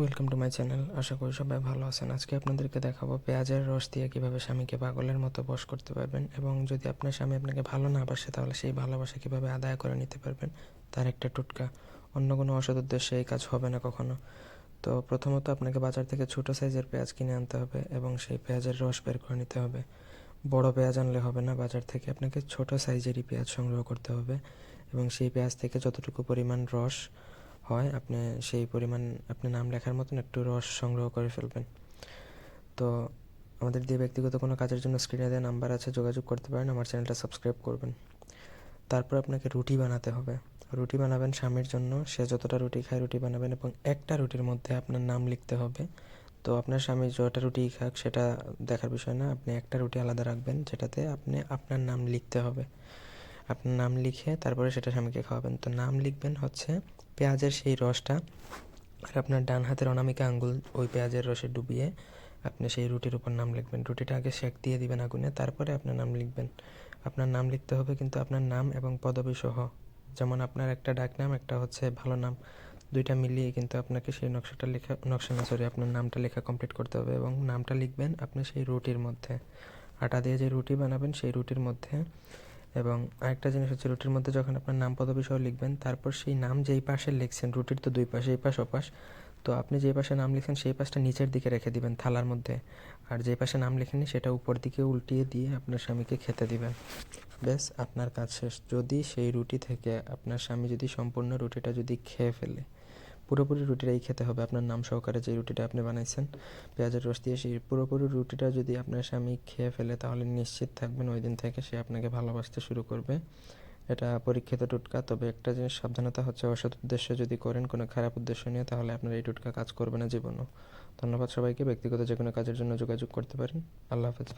Welcome to my channel আশা করি সবাই ভালো আছেন। আজকে আপনাদেরকে দেখাবো পেঁয়াজের রস দিয়ে কীভাবে স্বামীকে পাগলের মতো বশ করতে পারবেন এবং যদি আপনার স্বামী আপনাকে ভালো না বাসে, তাহলে সেই ভালোবাসা কীভাবে আদায় করে নিতে পারবেন, তার একটা টুটকা। অন্য কোনো অসৎ উদ্দেশ্যে এই কাজ হবে না কখনো। তো প্রথমত আপনাকে বাজার থেকে ছোটো সাইজের পেঁয়াজ কিনে আনতে হবে এবং সেই পেঁয়াজের রস বের করে নিতে হবে। বড় পেঁয়াজ আনলে হবে না, বাজার থেকে আপনাকে ছোট সাইজেরই পেঁয়াজ সংগ্রহ করতে হবে এবং সেই পেঁয়াজ থেকে যতটুকু পরিমাণ রস হয়, আপনি সেই পরিমাণ, আপনি নাম লেখার মতন একটু রস সংগ্রহ করে ফেলবেন। তো আমাদের দিয়ে ব্যক্তিগত কোনো কাজের জন্য স্ক্রিনে দেওয়া নাম্বার আছে, যোগাযোগ করতে পারেন, আমার চ্যানেলটা সাবস্ক্রাইব করবেন। তারপর আপনাকে রুটি বানাতে হবে। রুটি বানাবেন স্বামীর জন্য, সে যতটা রুটি খায় রুটি বানাবেন এবং একটা রুটির মধ্যে আপনার নাম লিখতে হবে। তো আপনার স্বামী যটা রুটি খাক, সেটা দেখার বিষয় না, আপনি একটা রুটি আলাদা রাখবেন, যেটাতে আপনি আপনার নাম লিখতে হবে। আপনার নাম লিখে তারপরে সেটা স্বামীকে খাওয়াবেন। তো নাম লিখবেন হচ্ছে পেঁয়াজের সেই রসটা আর আপনার ডান হাতের অনামিকা আঙ্গুল ওই পেঁয়াজের রসে ডুবিয়ে আপনি সেই রুটির উপর নাম লিখবেন। রুটিটা আগে সেক দিয়ে দিবেন আগুনে, তারপরে আপনার নাম লিখবেন। আপনার নাম লিখতে হবে কিন্তু আপনার নাম এবং পদবী সহ। যেমন আপনার একটা ডাক নাম একটা হচ্ছে ভালো নাম, দুইটা মিলিয়ে কিন্তু আপনাকে সেই নকশাটা লেখা, নকশা না সরি আপনার নামটা লেখা কমপ্লিট করতে হবে এবং নামটা লিখবেন আপনি সেই রুটির মধ্যে। আটা দিয়ে যে রুটি বানাবেন সেই রুটির মধ্যে এবং আরেকটা জিনিস হচ্ছে রুটির মধ্যে যখন আপনার নাম পদবী সহ লিখবেন, তারপর সেই নাম যেই পাশে লিখছেন, রুটির তো দুই পাশে, এই পাশ ওপাশ তো আপনি যেই পাশে নাম লিখছেন, সেই পাশটা নিচের দিকে রেখে দিবেন থালার মধ্যে। আর যেই পাশে নাম লেখেননি, সেটা উপর দিকে উল্টিয়ে দিয়ে আপনার স্বামীকে খেতে দিবেন। ব্যাস, আপনার কাজ শেষ। যদি সেই রুটি থেকে আপনার স্বামী যদি সম্পূর্ণ রুটিটা যদি খেয়ে ফেলে পুরোপুরি রুটিটাই খেতে হবে। আপনার নাম সহকারে যে রুটিটা আপনি বানাইছেন, পেঁয়াজের রস দিয়ে সেই পুরোপুরি রুটিটা যদি আপনার স্বামী খেয়ে ফেলে, তাহলে নিশ্চিত থাকবেন ওই দিন থেকে সে আপনাকে ভালোবাসতে শুরু করবে। এটা পরীক্ষিত টুটকা, তবে একটা জিনিস সাবধানতা হচ্ছে, অসৎ উদ্দেশ্য যদি করেন কোনো খারাপ উদ্দেশ্য নিয়ে, তাহলে আপনার এই টুটকা কাজ করবে না জীবনও। ধন্যবাদ সবাইকে, ব্যক্তিগত যে কোনো কাজের জন্য যোগাযোগ করতে পারেন। আল্লাহ হাফেজ।